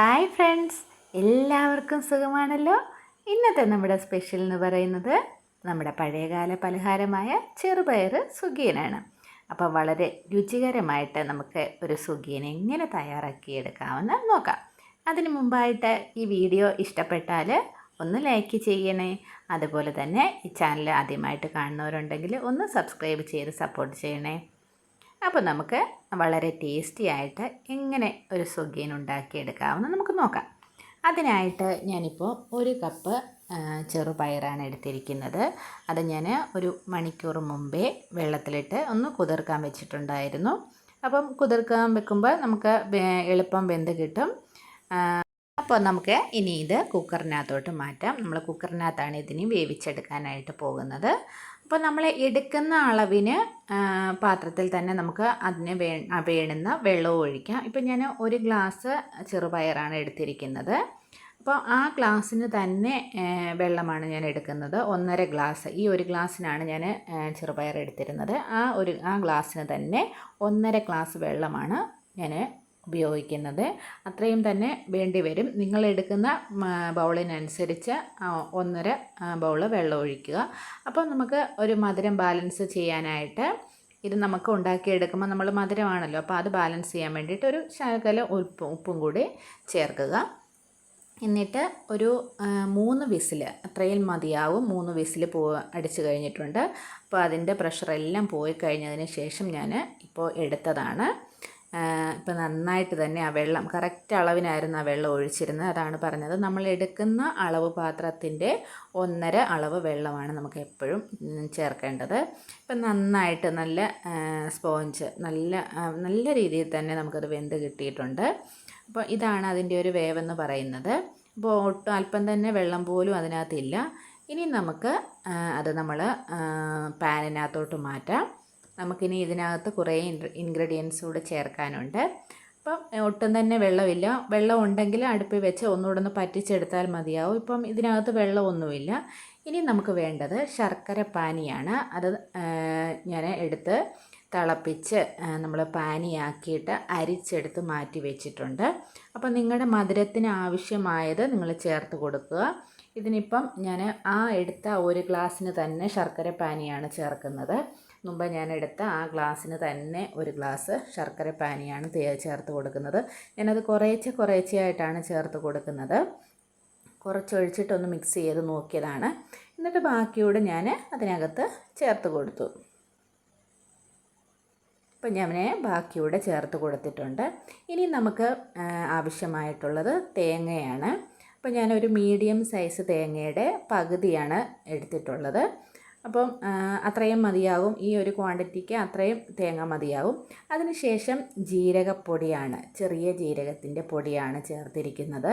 Hi friends എല്ലാവർക്കും സുഖമാണല്ലോ? ഇന്നത്തെ നമ്മുടെ സ്പെഷ്യൽ എന്ന് പറയുന്നത് നമ്മുടെ പഴയകാല പലഹാരമായ ചെറുപയർ സുഖീനാണ് അപ്പോൾ വളരെ രുചികരമായിട്ട് നമുക്ക് ഒരു സുഖിയൻ എങ്ങനെ തയ്യാറാക്കിയെടുക്കാമെന്ന് നോക്കാം. അതിന് മുമ്പായിട്ട് ഈ വീഡിയോ ഇഷ്ടപ്പെട്ടാൽ ഒന്ന് ലൈക്ക് ചെയ്യണേ. അതുപോലെ തന്നെ ഈ ചാനൽ ആദ്യമായിട്ട് കാണുന്നവരുണ്ടെങ്കിൽ ഒന്ന് സബ്സ്ക്രൈബ് ചെയ്ത് സപ്പോർട്ട് ചെയ്യണേ. അപ്പോൾ നമുക്ക് വളരെ ടേസ്റ്റി ആയിട്ട് എങ്ങനെ ഒരു സുഗീൻ ഉണ്ടാക്കിയെടുക്കാമെന്ന് നമുക്ക് നോക്കാം. അതിനായിട്ട് ഞാനിപ്പോൾ ഒരു കപ്പ് ചെറുപയറാണ് എടുത്തിരിക്കുന്നത്. അത് ഞാൻ ഒരു മണിക്കൂർ മുമ്പേ വെള്ളത്തിലിട്ട് ഒന്ന് കുതിർക്കാൻ വെച്ചിട്ടുണ്ടായിരുന്നു. അപ്പം കുതിർക്കാൻ വെക്കുമ്പോൾ നമുക്ക് എളുപ്പം വെന്ത് കിട്ടും. അപ്പോൾ നമുക്ക് ഇനി ഇത് കുക്കറിനകത്തോട്ട് മാറ്റാം. നമ്മൾ കുക്കറിനകത്താണ് ഇതിന് വേവിച്ചെടുക്കാനായിട്ട് പോകുന്നത്. അപ്പോൾ നമ്മൾ എടുക്കുന്ന അളവിന് പാത്രത്തിൽ തന്നെ നമുക്ക് അതിന് വേ വേണുന്ന വെള്ളവും ഒഴിക്കാം. ഇപ്പം ഞാൻ ഒരു ഗ്ലാസ് ചെറുപയറാണ് എടുത്തിരിക്കുന്നത്. അപ്പോൾ ആ ഗ്ലാസ്സിന് തന്നെ വെള്ളമാണ് ഞാൻ എടുക്കുന്നത്. ഒന്നര ഗ്ലാസ്. ഈ ഒരു ഗ്ലാസ്സിനാണ് ഞാൻ ചെറുപയർ എടുത്തിരുന്നത്. ആ ഒരു ആ ഗ്ലാസ്സിന് തന്നെ ഒന്നര ഗ്ലാസ് വെള്ളമാണ് ഞാൻ ഉപയോഗിക്കുന്നത്. അത്രയും തന്നെ വേണ്ടി വരും. നിങ്ങൾ എടുക്കുന്ന ബൗളിനനുസരിച്ച് ഒന്നര ബൗൾ വെള്ളം ഒഴിക്കുക. അപ്പോൾ നമുക്ക് ഒരു മധുരം ബാലൻസ് ചെയ്യാനായിട്ട് ഇത് നമുക്ക് ഉണ്ടാക്കിയെടുക്കുമ്പോൾ നമ്മൾ മധുരമാണല്ലോ. അപ്പോൾ അത് ബാലൻസ് ചെയ്യാൻ വേണ്ടിയിട്ട് ഒരു ശകല ഉപ്പ് ഉപ്പും കൂടി ചേർക്കുക. എന്നിട്ട് ഒരു മൂന്ന് വിസിൽ അത്രയും മതിയാവും. മൂന്ന് വിസിൽ പോ അടിച്ചു കഴിഞ്ഞിട്ടുണ്ട്. അപ്പോൾ അതിന്റെ പ്രഷറെല്ലാം പോയി കഴിഞ്ഞതിന് ശേഷം ഞാൻ ഇപ്പോൾ എടുത്തതാണ്. ഇപ്പോൾ നന്നായിട്ട് തന്നെ ആ വെള്ളം കറക്റ്റ് അളവിനായിരുന്നു ആ വെള്ളം ഒഴിച്ചിരുന്നത്. അതാണ് പറഞ്ഞത്. നമ്മൾ എടുക്കുന്ന അളവ് പാത്രത്തിന്റെ ഒന്നര അളവ് വെള്ളമാണ് നമുക്ക് എപ്പോഴും ചേർക്കേണ്ടത്. ഇപ്പം നന്നായിട്ട് നല്ല സ്പോഞ്ച് നല്ല നല്ല രീതിയിൽ തന്നെ നമുക്കത് വെന്ത് കിട്ടിയിട്ടുണ്ട്. അപ്പോൾ ഇതാണ് അതിന്റെ ഒരു വേവെന്ന് പറയുന്നത്. അപ്പോൾ ഒട്ടും അല്പം തന്നെ വെള്ളം പോലും അതിനകത്തില്ല. ഇനി നമുക്ക് അത് നമ്മൾ പാനിനകത്തോട്ട് മാറ്റാം. നമുക്കിനി ഇതിനകത്ത് കുറേ ഇൻഗ്രീഡിയൻസ് കൂടെ ചേർക്കാനുണ്ട്. അപ്പം ഒട്ടും തന്നെ വെള്ളമില്ല. വെള്ളം ഉണ്ടെങ്കിൽ അടുപ്പിൽ വെച്ച് ഒന്നുകൂടെ ഒന്ന് പറ്റിച്ചെടുത്താൽ മതിയാവും. ഇപ്പം ഇതിനകത്ത് വെള്ളമൊന്നുമില്ല. ഇനി നമുക്ക് വേണ്ടത് ശർക്കര പാനിയാണ്. അത് ഞാൻ എടുത്ത് തിളപ്പിച്ച് നമ്മൾ പാനിയാക്കിയിട്ട് അരിച്ചെടുത്ത് മാറ്റി വെച്ചിട്ടുണ്ട്. അപ്പം നിങ്ങളുടെ മധുരത്തിന് ആവശ്യമായത് നിങ്ങൾ ചേർത്ത് കൊടുക്കുക. ഇതിനിപ്പം ഞാൻ ആ എടുത്ത ഒരു ഗ്ലാസ്സിന് തന്നെ ശർക്കര പാനിയാണ് ചേർക്കുന്നത്. മുമ്പ് ഞാൻ എടുത്ത ആ ഗ്ലാസ്സിന് തന്നെ ഒരു ഗ്ലാസ് ശർക്കര പാനിയാണ് ചേർത്ത് കൊടുക്കുന്നത്. ഞാനത് കുറേച്ചെ കുറേച്ചെയായിട്ടാണ് ചേർത്ത് കൊടുക്കുന്നത്. കുറച്ചൊഴിച്ചിട്ടൊന്ന് മിക്സ് ചെയ്ത് നോക്കിയതാണ്. എന്നിട്ട് ബാക്കിയോട് ഞാൻ അതിനകത്ത് ചേർത്ത് കൊടുത്തു. ഇപ്പം ഞാൻ ബാക്കിയൂടെ ചേർത്ത് കൊടുത്തിട്ടുണ്ട്. ഇനി നമുക്ക് ആവശ്യമായിട്ടുള്ളത് തേങ്ങയാണ്. അപ്പോൾ ഞാനൊരു മീഡിയം സൈസ് തേങ്ങയുടെ പകുതിയാണ് എടുത്തിട്ടുള്ളത്. അപ്പം അത്രയും മതിയാകും. ഈ ഒരു ക്വാണ്ടിറ്റിക്ക് അത്രയും തേങ്ങ മതിയാകും. അതിനുശേഷം ജീരകപ്പൊടിയാണ് ചെറിയ ജീരകത്തിന്റെ പൊടിയാണ് ചേർത്തിരിക്കുന്നത്.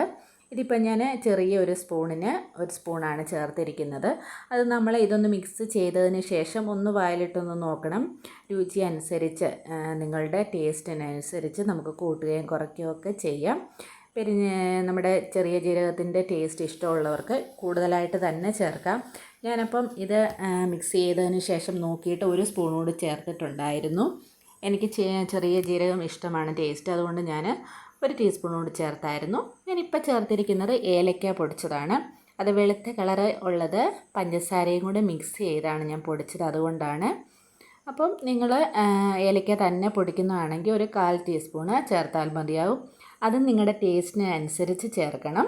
ഇതിപ്പോൾ ഞാൻ ചെറിയ ഒരു സ്പൂണിന് ഒരു സ്പൂണാണ് ചേർത്തിരിക്കുന്നത്. അത് നമ്മൾ ഇതൊന്ന് മിക്സ് ചെയ്തതിന് ശേഷം ഒന്ന് വായിലിട്ടൊന്ന് നോക്കണം. രുചി അനുസരിച്ച് നിങ്ങളുടെ ടേസ്റ്റിനനുസരിച്ച് നമുക്ക് കൂട്ടുകയും കുറയ്ക്കുകയും ഒക്കെ ചെയ്യാം. പിന്നെ നമ്മുടെ ചെറിയ ജീരകത്തിന്റെ ടേസ്റ്റ് ഇഷ്ടമുള്ളവർക്ക് കൂടുതലായിട്ട് തന്നെ ചേർക്കാം. ഞാനപ്പം ഇത് മിക്സ് ചെയ്തതിന് ശേഷം നോക്കിയിട്ട് ഒരു സ്പൂണോട് ചേർത്തിട്ടുണ്ടായിരുന്നു. എനിക്ക് ചെറിയ ജീരകം ഇഷ്ടമാണ് ടേസ്റ്റ് അതുകൊണ്ട് ഞാൻ ഒരു ടീസ്പൂൺ കൂടി ചേർത്തായിരുന്നു. ഞാനിപ്പോൾ ചേർത്തിരിക്കുന്നത് ഏലക്ക പൊടിച്ചതാണ്. അത് വെളുത്ത കളറ് ഉള്ളത് പഞ്ചസാരയും കൂടെ മിക്സ് ചെയ്താണ് ഞാൻ പൊടിച്ചത് അതുകൊണ്ടാണ്. അപ്പം നിങ്ങൾ ഏലക്ക തന്നെ പൊടിക്കുന്നതാണെങ്കിൽ ഒരു കാൽ ടീസ്പൂണ് ചേർത്താൽ മതിയാവും. അത് നിങ്ങളുടെ ടേസ്റ്റിന് അനുസരിച്ച് ചേർക്കണം.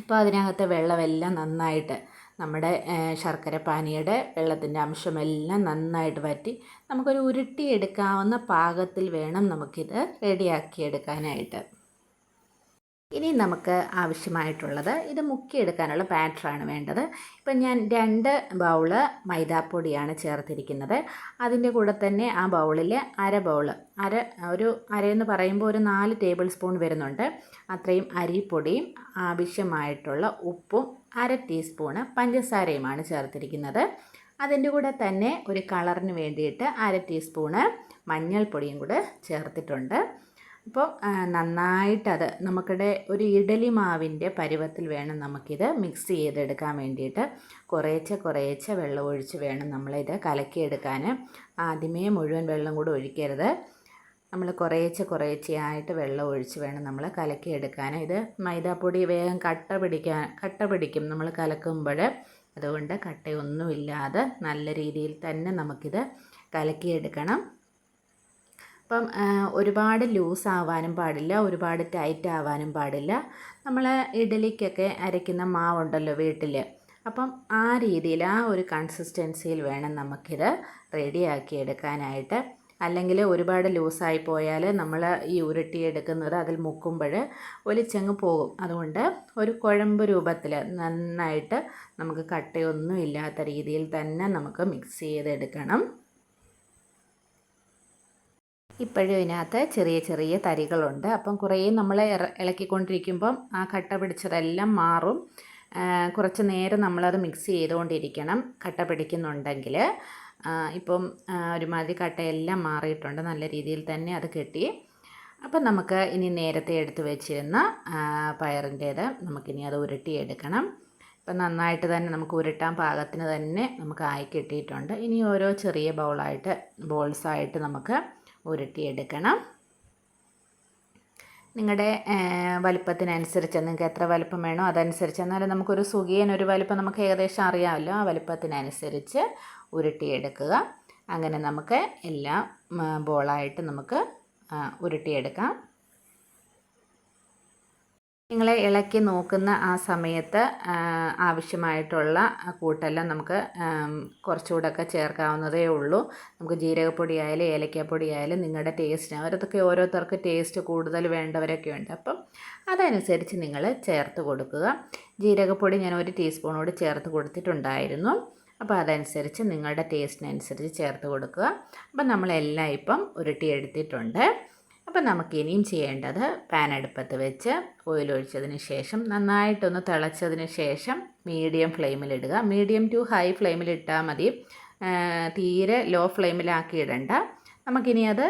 ഇപ്പോൾ അതിനകത്തെ വെള്ളമെല്ലാം നന്നായിട്ട് നമ്മുടെ ശർക്കര പാനിയുടെ വെള്ളത്തിന്റെ അംശമെല്ലാം നന്നായിട്ട് വറ്റി നമുക്കൊരു ഉരുട്ടിയെടുക്കാവുന്ന പാകത്തിൽ വേണം നമുക്കിത് റെഡിയാക്കി എടുക്കാനായിട്ട് ഇനി നമുക്ക് ആവശ്യമായിട്ടുള്ളത് ഇത് മുക്കിയെടുക്കാനുള്ള ബാറ്ററാണ് വേണ്ടത്. ഇപ്പം ഞാൻ രണ്ട് ബൗൾ മൈദാപ്പൊടിയാണ് ചേർത്തിരിക്കുന്നത്. അതിന്റെ കൂടെ തന്നെ ആ ബൗളിൽ അര ബൗൾ അര ഒരു അരയെന്ന് പറയുമ്പോൾ ഒരു നാല് ടേബിൾ സ്പൂൺ വരുന്നുണ്ട്. അത്രയും അരിപ്പൊടിയും ആവശ്യമായിട്ടുള്ള ഉപ്പും അര ടീസ്പൂണ് പഞ്ചസാരയുമാണ് ചേർത്തിരിക്കുന്നത്. അതിന്റെ കൂടെ തന്നെ ഒരു കളറിന് വേണ്ടിയിട്ട് അര ടീസ്പൂണ് മഞ്ഞൾപ്പൊടിയും കൂടെ ചേർത്തിട്ടുണ്ട്. അപ്പോൾ നന്നായിട്ടത് നമുക്കിടെ ഒരു ഇഡലി മാവിന്റെ പരുവത്തിൽ വേണം നമുക്കിത് മിക്സ് ചെയ്തെടുക്കാൻ വേണ്ടിയിട്ട്. കുറേശ്ശെ കുറേശ്ശെ വെള്ളം ഒഴിച്ച് വേണം നമ്മളിത് കലക്കിയെടുക്കാൻ ആദ്യമേ മുഴുവൻ വെള്ളം കൂടെ ഒഴിക്കരുത്. നമ്മൾ കുറേശ്ശെ ആയിട്ട് വെള്ളം ഒഴിച്ച് വേണം നമ്മൾ കലക്കിയെടുക്കാൻ ഇത് മൈദാപ്പൊടി വേഗം കട്ട പിടിക്കാൻ കട്ട പിടിക്കും നമ്മൾ കലക്കുമ്പോൾ. അതുകൊണ്ട് കട്ടയൊന്നുമില്ലാതെ നല്ല രീതിയിൽ തന്നെ നമുക്കിത് കലക്കിയെടുക്കണം. അപ്പം ഒരുപാട് ലൂസ് ആവാനും പാടില്ല ഒരുപാട് ടൈറ്റ് ആവാനും പാടില്ല. നമ്മൾ ഇഡലിക്കൊക്കെ അരയ്ക്കുന്ന മാവുണ്ടല്ലോ വീട്ടിൽ അപ്പം ആ രീതിയിൽ ആ ഒരു കൺസിസ്റ്റൻസിയിൽ വേണം നമുക്കിത് റെഡിയാക്കി എടുക്കാനായിട്ട്. അല്ലെങ്കിൽ ഒരുപാട് ലൂസായി പോയാൽ നമ്മൾ ഈ ഉരുട്ടി എടുക്കുന്നത് അതിൽ മുക്കുമ്പോൾ ഒലിച്ചങ്ങ് പോകും. അതുകൊണ്ട് ഒരു കുഴമ്പ് രൂപത്തിൽ നന്നായിട്ട് നമുക്ക് കട്ടയൊന്നും ഇല്ലാത്ത രീതിയിൽ തന്നെ നമുക്ക് മിക്സ് ചെയ്തെടുക്കണം. ഇപ്പോഴും ഇതിനകത്ത് ചെറിയ ചെറിയ തരികളുണ്ട്. അപ്പം കുറേ നമ്മൾ ഇളക്കിക്കൊണ്ടിരിക്കുമ്പം ആ കട്ട പിടിച്ചതെല്ലാം മാറും. കുറച്ച് നേരം നമ്മളത് മിക്സ് ചെയ്തുകൊണ്ടിരിക്കണം. കട്ട പിടിക്കുന്നുണ്ടെങ്കിൽ. ഇപ്പം ഒരുമാതിരി കട്ടയെല്ലാം മാറിയിട്ടുണ്ട്. നല്ല രീതിയിൽ തന്നെ അത് കെട്ടി. അപ്പം നമുക്ക് ഇനി നേരത്തെ എടുത്ത് വെച്ചിരുന്ന പയറിന്റേത് നമുക്കിനി അത് ഉരുട്ടിയെടുക്കണം. ഇപ്പം നന്നായിട്ട് തന്നെ നമുക്ക് ഉരുട്ടാൻ പാകത്തിന് തന്നെ നമുക്ക് ആയി കിട്ടിയിട്ടുണ്ട്. ഇനി ഓരോ ചെറിയ ബൗളായിട്ട് ബോൾസായിട്ട് നമുക്ക് ഉരുട്ടിയെടുക്കണം. നിങ്ങളുടെ വലിപ്പത്തിനനുസരിച്ച് നിങ്ങൾക്ക് എത്ര വലിപ്പം വേണോ അതനുസരിച്ച് എന്നാലും നമുക്കൊരു സുഖിയൻ ഒരു വലിപ്പം നമുക്ക് ഏകദേശം അറിയാമല്ലോ ആ വലിപ്പത്തിനനുസരിച്ച് ഉരുട്ടിയെടുക്കുക. അങ്ങനെ നമുക്ക് എല്ലാം ബോളായിട്ട് നമുക്ക് ഉരുട്ടിയെടുക്കാം. നിങ്ങൾ ഇളക്കി നോക്കുന്ന ആ സമയത്ത് ആവശ്യമായിട്ടുള്ള കൂട്ടെല്ലാം നമുക്ക് കുറച്ചുകൂടെയൊക്കെ ചേർക്കാവുന്നതേ ഉള്ളൂ. നമുക്ക് ജീരകപ്പൊടി ആയാലും ഏലക്കാപ്പൊടി ആയാലും നിങ്ങളുടെ ടേസ്റ്റിന് അവരതൊക്കെ ഓരോരുത്തർക്ക് ടേസ്റ്റ് കൂടുതൽ വേണ്ടവരൊക്കെ ഉണ്ട്. അപ്പം അതനുസരിച്ച് നിങ്ങൾ ചേർത്ത് കൊടുക്കുക. ജീരകപ്പൊടി ഞാൻ ഒരു ടീസ്പൂണോട് ചേർത്ത് കൊടുത്തിട്ടുണ്ടായിരുന്നു. അപ്പോൾ അതനുസരിച്ച് നിങ്ങളുടെ ടേസ്റ്റിനനുസരിച്ച് ചേർത്ത് കൊടുക്കുക. അപ്പം നമ്മളെല്ലാം ഇപ്പം ഉരുട്ടിയെടുത്തിട്ടുണ്ട്. അപ്പം നമുക്ക് ഇനിയും ചെയ്യേണ്ടത് പാൻ അടുപ്പത്ത് വെച്ച് ഓയിൽ ഒഴിച്ചതിന് ശേഷം നന്നായിട്ടൊന്ന് തിളച്ചതിന് ശേഷം മീഡിയം ഫ്ലെയിമിലിടുക മീഡിയം ടു ഹൈ ഫ്ലെയിമിലിട്ടാൽ മതി. തീരെ ലോ ഫ്ലെയിമിലാക്കി ഇടണ്ട. നമുക്കിനി അത്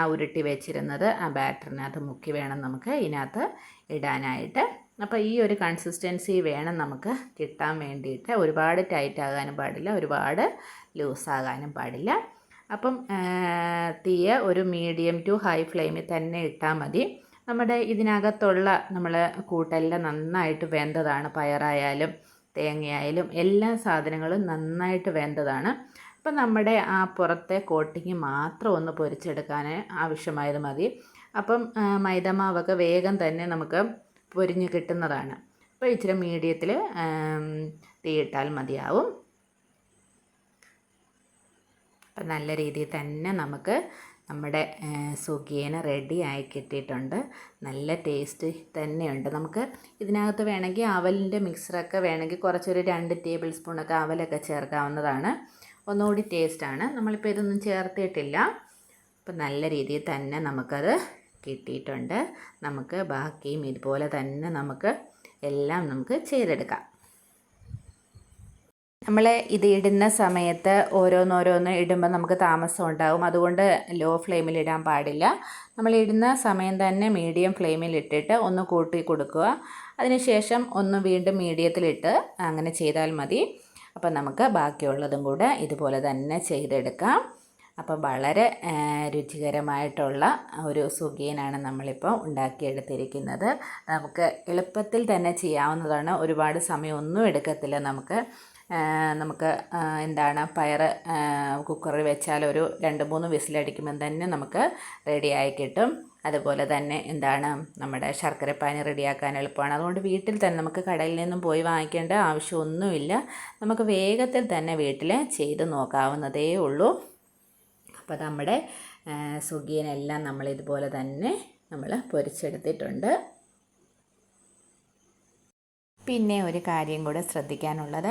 ആ ഉരുട്ടി വെച്ചിരുന്നത് ആ ബാറ്ററിനകത്ത് മുക്കി വേണം നമുക്ക് ഇതിനകത്ത് ഇടാനായിട്ട്. അപ്പോൾ ഈ ഒരു കൺസിസ്റ്റൻസി വേണം നമുക്ക് കിട്ടാൻ വേണ്ടിയിട്ട്. ഒരുപാട് ടൈറ്റ് ആകാനും പാടില്ല. ഒരുപാട് ലൂസാകാനും പാടില്ല. അപ്പം തീയ ഒരു മീഡിയം ടു ഹൈ ഫ്ലെയിമിൽ തന്നെ ഇട്ടാൽ മതി. നമ്മുടെ ഇതിനകത്തുള്ള നമ്മൾ കൂട്ടെല്ലാം നന്നായിട്ട് വെന്തതാണ്. പയറായാലും തേങ്ങയായാലും എല്ലാ സാധനങ്ങളും നന്നായിട്ട് വെന്തതാണ്. അപ്പം നമ്മുടെ ആ പുറത്തെ കോട്ടിങ് മാത്രം ഒന്ന് പൊരിച്ചെടുക്കാൻ ആവശ്യമായത് മതി. അപ്പം മൈദമാവൊക്കെ വേഗം തന്നെ നമുക്ക് പൊരിഞ്ഞ് കിട്ടുന്നതാണ്. അപ്പോൾ ഇച്ചിരി മീഡിയത്തിൽ തീയിട്ടാൽ മതിയാവും. അപ്പം നല്ല രീതിയിൽ തന്നെ നമുക്ക് നമ്മുടെ സുഖിയന് റെഡി ആയി കിട്ടിയിട്ടുണ്ട്. നല്ല ടേസ്റ്റ് തന്നെയുണ്ട്. നമുക്ക് ഇതിനകത്ത് വേണമെങ്കിൽ അവലിന്റെ മിക്സറൊക്കെ വേണമെങ്കിൽ കുറച്ചൊരു രണ്ട് ടേബിൾ സ്പൂണൊക്കെ അവലൊക്കെ ചേർക്കാവുന്നതാണ്. ഒന്നുകൂടി ടേസ്റ്റാണ് നമ്മളിപ്പോൾ ഇതൊന്നും ചേർത്തിട്ടില്ല. അപ്പം നല്ല രീതിയിൽ തന്നെ നമുക്കത് കിട്ടിയിട്ടുണ്ട്. നമുക്ക് ബാക്കിയും ഇതുപോലെ തന്നെ നമുക്ക് എല്ലാം നമുക്ക് ചെയ്തെടുക്കാം. നമ്മൾ ഇത് ഇടുന്ന സമയത്ത് ഓരോന്നോരോന്ന് ഇടുമ്പോൾ നമുക്ക് താമസം ഉണ്ടാകും അതുകൊണ്ട് ലോ ഫ്ലെയിമിൽ ഇടാൻ പാടില്ല. നമ്മൾ ഇടുന്ന സമയം തന്നെ മീഡിയം ഫ്ലെയിമിൽ ഇട്ടിട്ട് ഒന്ന് കൂട്ടി കൊടുക്കുക. അതിനുശേഷം ഒന്ന് വീണ്ടും മീഡിയത്തിലിട്ട് അങ്ങനെ ചെയ്താൽ മതി. അപ്പം നമുക്ക് ബാക്കിയുള്ളതും കൂടെ ഇതുപോലെ തന്നെ ചെയ്തെടുക്കാം. അപ്പം വളരെ രുചികരമായിട്ടുള്ള ഒരു സുഖീനാണ് നമ്മളിപ്പോൾ ഉണ്ടാക്കിയെടുത്തിരിക്കുന്നത്. നമുക്ക് എളുപ്പത്തിൽ തന്നെ ചെയ്യാവുന്നതാണ്. ഒരുപാട് സമയമൊന്നും എടുക്കത്തില്ല നമുക്ക്. നമുക്ക് എന്താണ് പയർ കുക്കറിൽ വെച്ചാൽ ഒരു രണ്ട് മൂന്ന് വിസിലടിക്കുമ്പം തന്നെ നമുക്ക് റെഡിയായി കിട്ടും. അതുപോലെ തന്നെ എന്താണ് നമ്മുടെ ശർക്കരപ്പാനി റെഡിയാക്കാൻ എളുപ്പമാണ്. അതുകൊണ്ട് വീട്ടിൽ തന്നെ നമുക്ക് കടയിൽ നിന്നും പോയി വാങ്ങിക്കേണ്ട ആവശ്യമൊന്നുമില്ല. നമുക്ക് വേഗത്തിൽ തന്നെ വീട്ടിൽ ചെയ്ത് നോക്കാവുന്നതേ ഉള്ളൂ. അപ്പോൾ നമ്മുടെ സുഗിയനെല്ലാം നമ്മൾ ഇതുപോലെ തന്നെ നമ്മൾ പൊരിച്ചെടുത്തിട്ടുണ്ട്. പിന്നെ ഒരു കാര്യം കൂടെ ശ്രദ്ധിക്കാനുള്ളത്.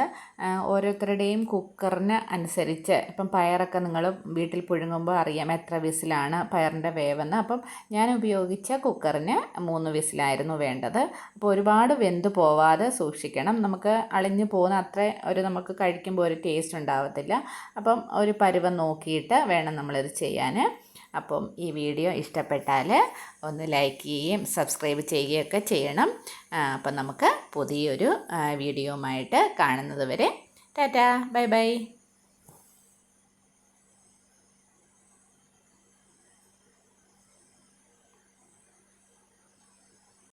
ഓരോരുത്തരുടെയും കുക്കറിന് അനുസരിച്ച് ഇപ്പം പയറൊക്കെ നിങ്ങൾ വീട്ടിൽ പുഴുങ്ങുമ്പോൾ അറിയാം എത്ര വിസിലാണ് പയറിന്റെ വേവെന്ന്. അപ്പം ഞാൻ ഉപയോഗിച്ച കുക്കറിന് മൂന്ന് വിസിലായിരുന്നു വേണ്ടത്. അപ്പോൾ ഒരുപാട് വെന്ത് പോവാതെ സൂക്ഷിക്കണം. നമുക്ക് അളിഞ്ഞു പോകുന്ന അത്ര ഒരു നമുക്ക് കഴിക്കുമ്പോൾ ഒരു ടേസ്റ്റ് ഉണ്ടാവത്തില്ല. അപ്പം ഒരു പരുവം നോക്കിയിട്ട് വേണം നമ്മളിത് ചെയ്യാൻ. അപ്പം ഈ വീഡിയോ ഇഷ്ടപ്പെട്ടാൽ ഒന്ന് ലൈക്ക് ചെയ്യുകയും സബ്സ്ക്രൈബ് ചെയ്യുകയൊക്കെ ചെയ്യണം. അപ്പം നമുക്ക് പുതിയൊരു വീഡിയോയുമായിട്ട് കാണുന്നത് വരെ ടാറ്റാ ബൈ ബൈ.